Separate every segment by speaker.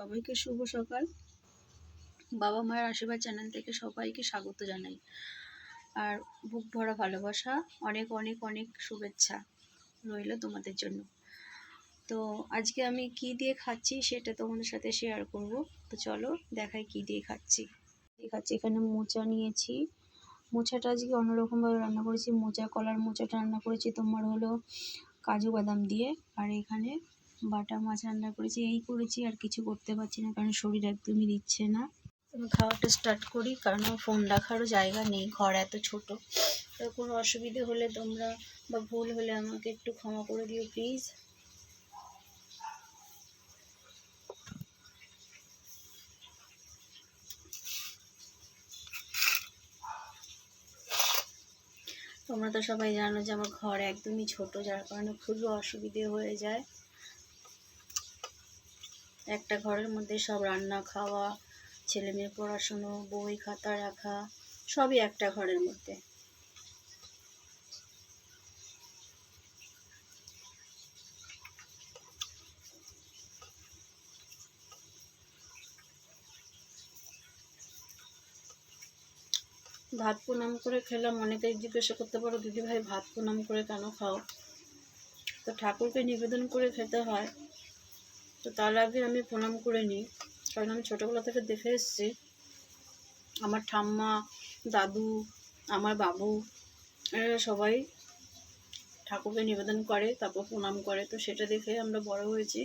Speaker 1: সবাইকে শুভ সকাল। বাবা মায়ের আশীর্বাদ চ্যানেল থেকে সবাইকে স্বাগত জানাই। আর বুক ভরা ভালোবাসা, অনেক অনেক অনেক শুভেচ্ছা রইল তোমাদের জন্য। তো আজকে আমি কি দিয়ে খাচ্ছি সেটা তোমাদের সাথে শেয়ার করব। তো চলো দেখাই কি দিয়ে খাচ্ছি। খাচ্ছি, এখানে মোচা নিয়েছি। মোচাটা আজকে অন্যরকমভাবে রান্না করেছি। মোচা, কলার মোচাটা রান্না করেছি তোমার হলো কাজু বাদাম দিয়ে। আর এখানে বাটা মাছ রান্না করেছি, এই করেছি আর কিছু করতে পারছি না কারণ শরীর একদমই দিচ্ছে না। খাওয়াটা স্টার্ট করি কারণ ফোন রাখারও জায়গা নেই, ঘর এত ছোট। তো কোনো অসুবিধে হলে তোমরা বা ভুল হলে আমাকে একটু ক্ষমা করে দিও প্লিজ তোমরা তো সবাই জানো যে আমার ঘর একদমই ছোট, যার কারণে খুবই অসুবিধে হয়ে যায়। একটা ঘরের মধ্যে সব রান্না খাওয়া, ছেলে মেয়ের পড়াশুনো, বই খাতা রাখা, সবই একটা ঘরের মধ্যে। ভাত প্রণাম করে খেলাম, অনেকেই জিজ্ঞাসা করতে পারো দিদি ভাই ভাত প্রণাম করে কেন খাও? তো ঠাকুরকে নিবেদন করে খেতে হয়। তো তার আগে আমি প্রণাম করে নিই। কারণ আমি ছোটোবেলা থেকে দেখে এসেছি, আমার ঠাম্মা, দাদু, আমার বাবু, এরা সবাই ঠাকুরকে নিবেদন করে, তারপর প্রণাম করে। তো সেটা দেখে আমরা বড় হয়েছি।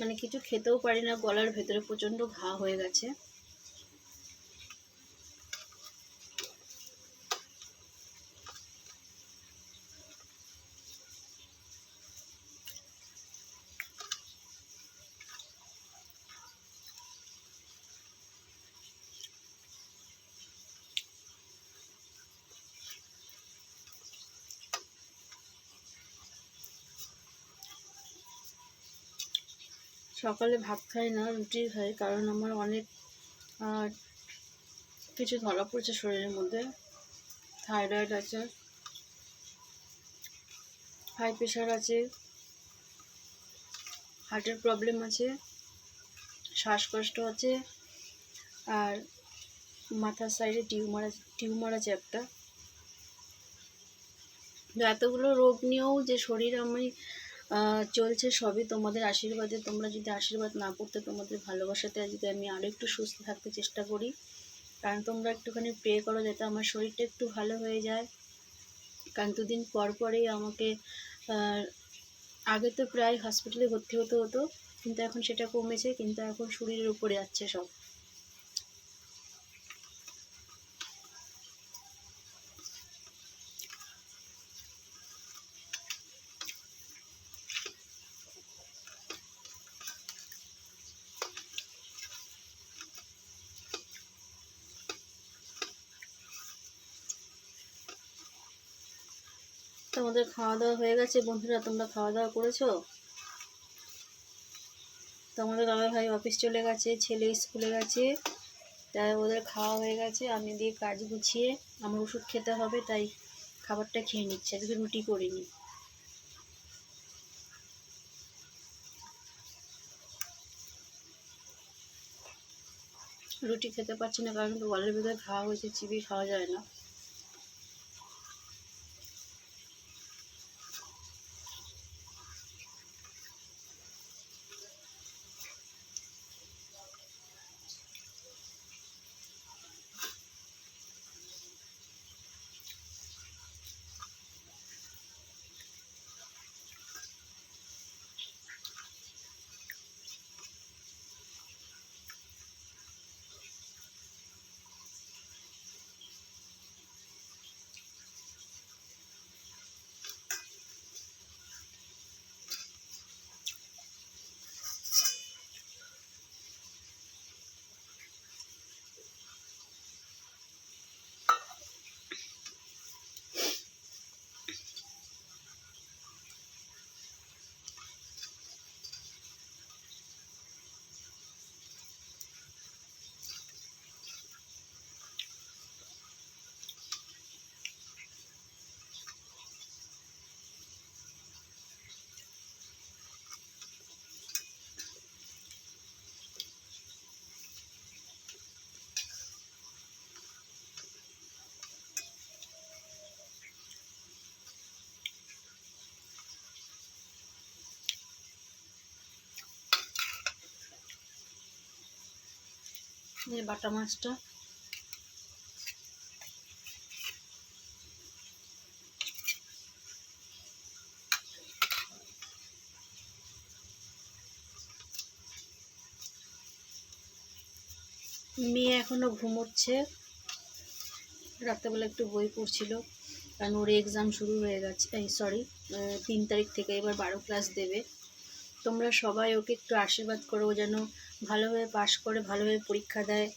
Speaker 1: মানে কিছু খেতেও পারি না, গলার ভেতরে প্রচণ্ড ঘা হয়ে গেছে। সকালে ভাত খাই না, রুটি খাই, কারণ আমার অনেক কিছু ধরা পড়ছে শরীরের মধ্যে। থাইরয়েড আছে, হাই প্রেশার আছে, হার্টের প্রবলেম আছে, শ্বাসকষ্ট আছে, আর মাথার সাইডে টিউমার আছে টিউমার আছে একটা। এতগুলো রোগ নিয়েও যে শরীর আমি চলছে সবই। তোমাদের আশীর্বাদে, তোমরা যদি আশীর্বাদ না করতে, তোমাদের ভালোবাসাতে যদি আমি আরও একটু সুস্থ থাকতে চেষ্টা করি, কারণ তোমরা একটুখানি প্রে করো যাতে আমার শরীরটা একটু ভালো হয়ে যায়। কারণ দুদিন পর পরেই আমাকে আগে তো প্রায় হসপিটালে ভর্তি হতে হতো, কিন্তু এখন সেটা কমেছে, কিন্তু এখন শরীরের উপরে যাচ্ছে সব। তোমাদের খাওয়া দাওয়া হয়ে গেছে। বন্ধুরা, তোমরা খাওয়া দাওয়া করেছ তোমাদের দাদা ভাই অফিস চলে গেছে, ছেলে স্কুলে গেছে। তাই ওদের খাওয়া হয়ে গেছে। আমি দিয়ে কাজ গুছিয়ে আমার ওষুধ খেতে হবে, তাই খাবারটা খেয়ে নিচ্ছে। আজকে রুটি করিনি। রুটি খেতে পারছি না, কারণ গলের ভেতরে খাওয়া হয়েছে, চিবিয়ে খাওয়া যায় না। বাটা মাছটা। মেয়ে এখনও ঘুমোচ্ছে। রাত্রেবেলা একটু বই পড়ছিল, কারণ ওর এক্সাম শুরু হয়ে গেছে, এই সরি তিন তারিখ থেকে এবার বারো ক্লাস দেবে। তোমরা সবাই ওকে একটু আশীর্বাদ করো যেন ভালোভাবে পাশ করে ভালোভাবে পরীক্ষা দেয়।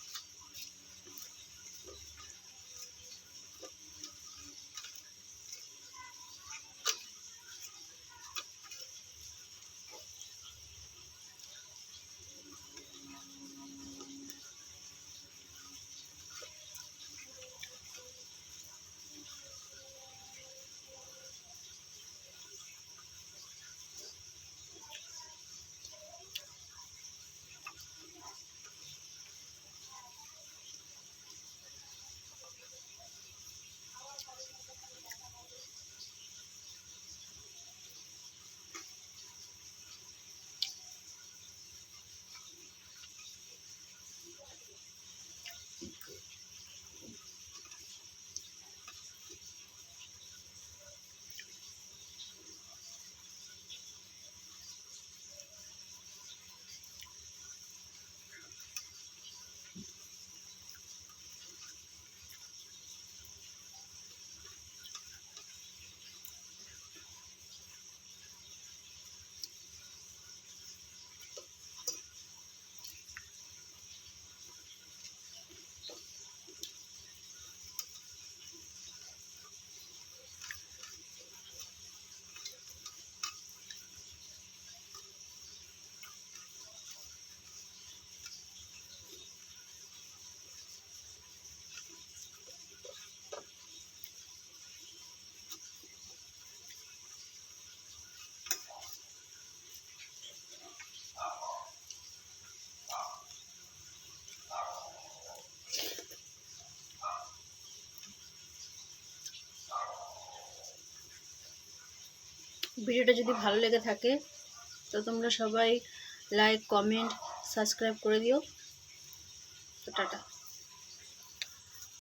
Speaker 1: ভিডিওটা যদি ভালো লেগে থাকে, তো তোমরা সবাই লাইক কমেন্ট সাবস্ক্রাইব করে দিও। তো টাটা।